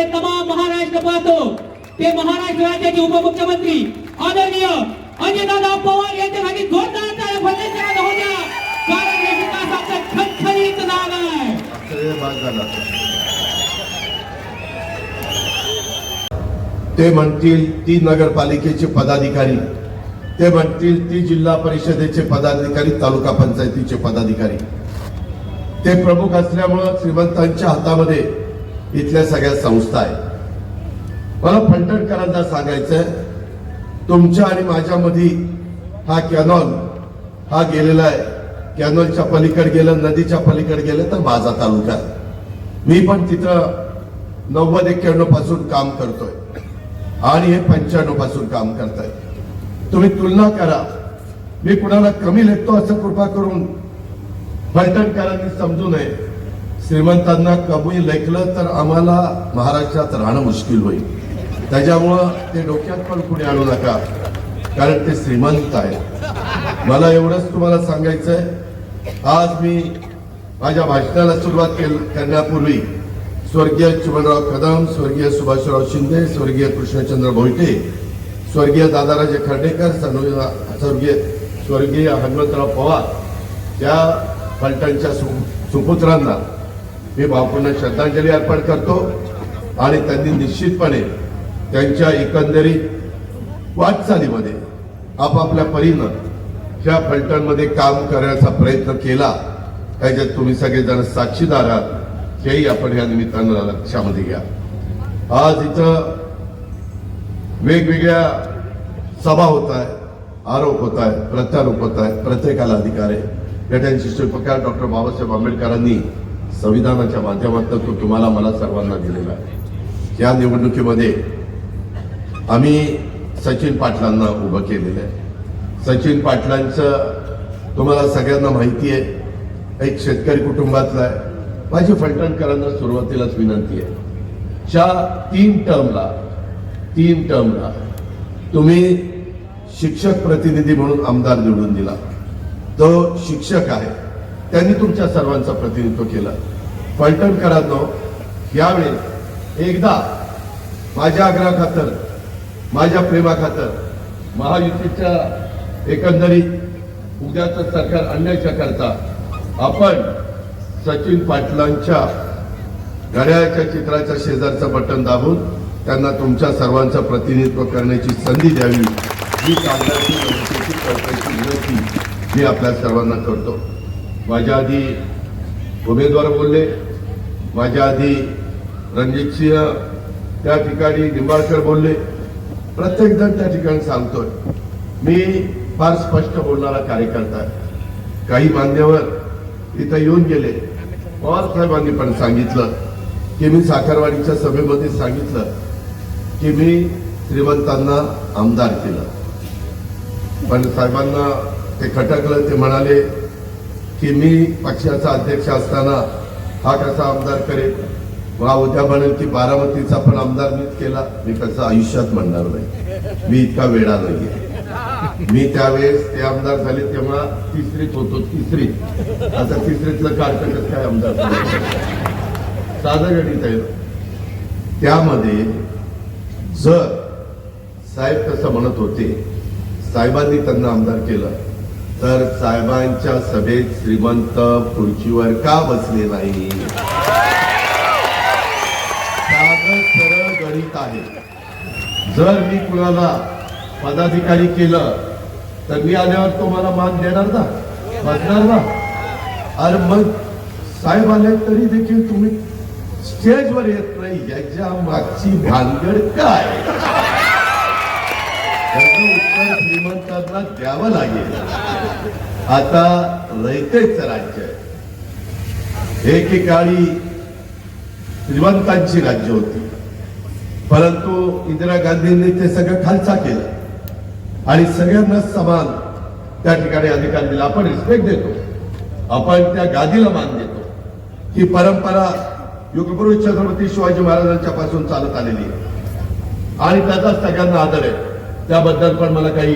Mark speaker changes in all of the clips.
Speaker 1: हे तमाम महाराष्ट्र पाहतो. ते महाराष्ट्र राज्याचे उपमुख्यमंत्री आदरणीय अजितदादा पवार यांच्या खाली जोरदार टाळ्या फडणवीस होऊ द्या. कारण हे विकासाचं खणखणीत नाव आहे.
Speaker 2: ते म्हणतील ती नगरपालिकेचे पदाधिकारी. ते म्हणतील ती जिल्हा परिषदेचे पदाधिकारी तालुका पंचायतीचे पदाधिकारी. ते प्रमुख असल्यामुळं श्रीमंतांच्या हातामध्ये इथल्या सगळ्या संस्था आहेत. मला फलटणकरांना आहे तुमच्या आणि माझ्यामध्ये हा कॅनॉल हा गेलेला आहे. कॅनॉलच्या पलीकडे गेलं नदीच्या पलीकडे गेलं तर माझा तालुका मी पण तिथं नव्वद एक्क्याण्णवपासून काम करतोय. आणि हे पंच्याण्णवपासून काम करताय. तुम्ही तुलना करा. मी कुणाला कमी लेखतो असं कृपा करून फलटणकरांनी समजू नये. श्रीमंतांना कमी लेखलं तर आम्हाला महाराष्ट्रात राहणं मुश्किल होईल. त्याच्यामुळं ते डोक्यात पण कुणी आणू नका कारण ते श्रीमंत आहेत. मला एवढंच तुम्हाला सांगायचं आहे आज मी माझ्या भाषणाला सुरुवात केल करण्यापूर्वी स्वर्गीय चिमणराव कदम स्वर्गीय सुभाषराव शिंदे स्वर्गीय कृष्णचंद्र भोईटे स्वर्गीय दादाराजे खर्डेकर स्वर्गीय स्वर्गीय हनुमंतराव पवार या फलटणच्या सु- सुपुत्रांना मी भावपूर्ण श्रद्धांजली अर्पण करतो आणि त्यांनी निश्चितपणे त्यांच्या एकंदरीत वाटचालीमध्ये आपापल्या परीनं ह्या फलटणमध्ये काम करण्याचा प्रयत्न केला. त्याच्यात तुम्ही सगळेजण साक्षीदार आहात. हेही आपण या निमित्तानं लक्षामध्ये घ्या. आज इथं वेगवेगळ्या सभा होत आहे आरोप होत आहे प्रत्यारोप होत आहे प्रत्येकाला अधिकार आहे. गटांची शिल्पकार डॉक्टर बाबासाहेब आंबेडकरांनी संविधानाच्या माध्यमातून तो तुम्हाला मला सर्वांना दिलेला आहे. या निवडणुकीमध्ये आम्ही सचिन पाटलांना उभं केलेलं आहे. सचिन पाटलांचं तुम्हाला सगळ्यांना माहिती आहे. एक शेतकरी कुटुंबातला आहे. माझी फलटणकरांना सुरुवातीलाच विनंती आहे. च्या तीन टर्मला तीन टर्मला तुम्ही शिक्षक प्रतिनिधी म्हणून आमदार निवडून दिला. तो शिक्षक आहे. त्यांनी तुमच्या सर्वांचं प्रतिनिधित्व केलं. फलटणकरांनो यावेळी एकदा माझ्या आग्रहाखातर माझ्या प्रेमाखातर महायुतीच्या एकंदरीत उद्याचं सरकार आणण्याच्या करता आपण सचिन पाटलांच्या घड्याळाच्या चित्राच्या शेजारचं बटन दाबून त्यांना तुमच्या सर्वांचं प्रतिनिधित्व करण्याची संधी द्यावी. ही कामगारची करण्याची विनंती मी आपल्या सर्वांना करतो. माझ्या आधी उमेदवार बोलले. माझ्या आधी रणजित सिंह त्या ठिकाणी निंबाळकर बोलले. प्रत्येक जण त्या ठिकाणी सांगतोय. मी फार स्पष्ट बोलणारा कार्यकर्ता आहे. काही मान्यवर इथं येऊन गेले. पवार साहेबांनी पण सांगितलं की मी साखरवाडीच्या सभेमध्ये सांगितलं की मी श्रीमंतांना आमदार केलं. पण साहेबांना ते खटकलं ते म्हणाले की मी पक्षाचा अध्यक्ष असताना हा कसा आमदार करेल? मला उद्या म्हणेल की बारामतीचा पण आमदार मीच केला. मी कसं आयुष्यात म्हणणार नाही. मी इतका वेळा नाहीये. मी त्यावेळेस ते आमदार झाले तेव्हा तिसरीत होतो तिसरी. आता तिसरीतलं काढतं काय आमदार साधं गणित आहे. त्यामध्ये जर साहेब तसं म्हणत होते साहेबांनी त्यांना आमदार केलं. तर साहेबांच्या सभेत श्रीमंत खुर्चीवर का बसले नाही? सरळ गणित आहे. जर मी कुणाला पदाधिकारी केलं तर मी आल्यावर तो मला मान देणार ना? बसणार ना? अरे मग साहेब आले तरी देखील तुम्ही स्टेजवर येत नाही. याच्या मागची भानगड काय? याचं श्रीमंतांना द्यावं लागेल. आता रयतेच राज्य आहे. एकेकाळी श्रीमंतांची राज्य होती. परंतु इंदिरा गांधींनी ते सगळं खालचा केलं. आणि सगळ्यांना समान त्या ठिकाणी अधिकार दिला आपण रिस्पेक्ट देतो. आपण त्या गादीला मान देतो. ही परंपरा युगपुरुष छत्रपती शिवाजी महाराजांच्या पासून चालत आलेली आहे. आणि त्याचा सगळ्यांना आदर आहे. त्याबद्दल पण मला काही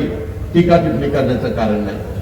Speaker 2: टीका टिप्पणी करण्याचं कारण नाही.